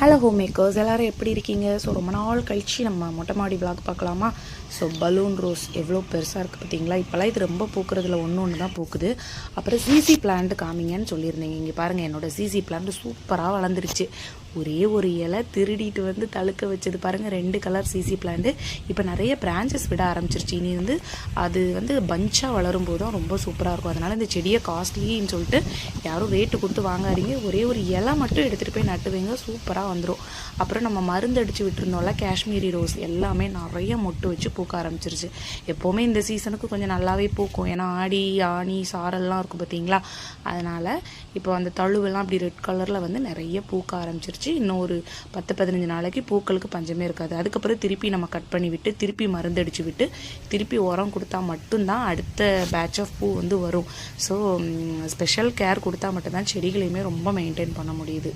Hello home makers எல்லோரும் எப்படி இருக்கீங்க? ஸோ ரொம்ப நாள் கழிச்சு நம்ம மொட்டை மாடி விளாக் பார்க்கலாமா? ஸோ பலூன் ரோஸ் எவ்வளோ பெருசாக இருக்குது பார்த்தீங்களா? இப்போல்லாம் இது ரொம்ப பூக்கிறதுல ஒன்று ஒன்று தான் பூக்குது. அப்புறம் சிசி பிளான்ட் காமிங்கன்னு சொல்லியிருந்தீங்க. இங்கே பாருங்கள் என்னோட சிசி பிளான்ட் சூப்பராக வளர்ந்துருச்சு. ஒரே ஒரு இலை திருடிட்டு வந்து தழுக்க வச்சது. பாருங்கள் ரெண்டு கலர் சிசி பிளான்ட்டு இப்போ நிறைய பிரான்ச்சஸ் விட ஆரம்பிச்சிருச்சு. இனி வந்து அது வந்து பஞ்சாக வளரும் போது தான் ரொம்ப சூப்பராக இருக்கும். அதனால் இந்த செடியை காஸ்ட்லின்னு சொல்லிட்டு யாரும் ரேட்டு கொடுத்து வாங்காதீங்க. ஒரே ஒரு இலை மட்டும் எடுத்துகிட்டு போய் நட்டு வைங்க சூப்பராக வந்துடும் அப்புறம் நம்ம மருந்து அடித்து விட்டுருந்தோம்ல காஷ்மீரி ரோஸ் எல்லாமே நிறைய மொட்டு வச்சு பூக்க ஆரம்பிச்சிருச்சு. எப்போவுமே இந்த சீசனுக்கு கொஞ்சம் நல்லாவே பூக்கும். ஏன்னா ஆடி ஆனி சாரல்லாம் இருக்கும் பார்த்தீங்களா அதனால் இப்போ அந்த தழுவெல்லாம் அப்படி ரெட் கலரில் வந்து நிறைய பூக்க ஆரம்பிச்சிருச்சு. இன்னும் ஒரு பத்து பதினஞ்சு நாளைக்கு பூக்களுக்கு பஞ்சமே இருக்காது. அதுக்கப்புறம் திருப்பி நம்ம கட் பண்ணி விட்டு திருப்பி மருந்து விட்டு திருப்பி உரம் கொடுத்தா மட்டும்தான் அடுத்த பேட்ச் ஆஃப் பூ வந்து வரும். ஸோ ஸ்பெஷல் கேர் கொடுத்தா மட்டும்தான் செடிகளையுமே ரொம்ப மெயின்டைன் பண்ண முடியுது.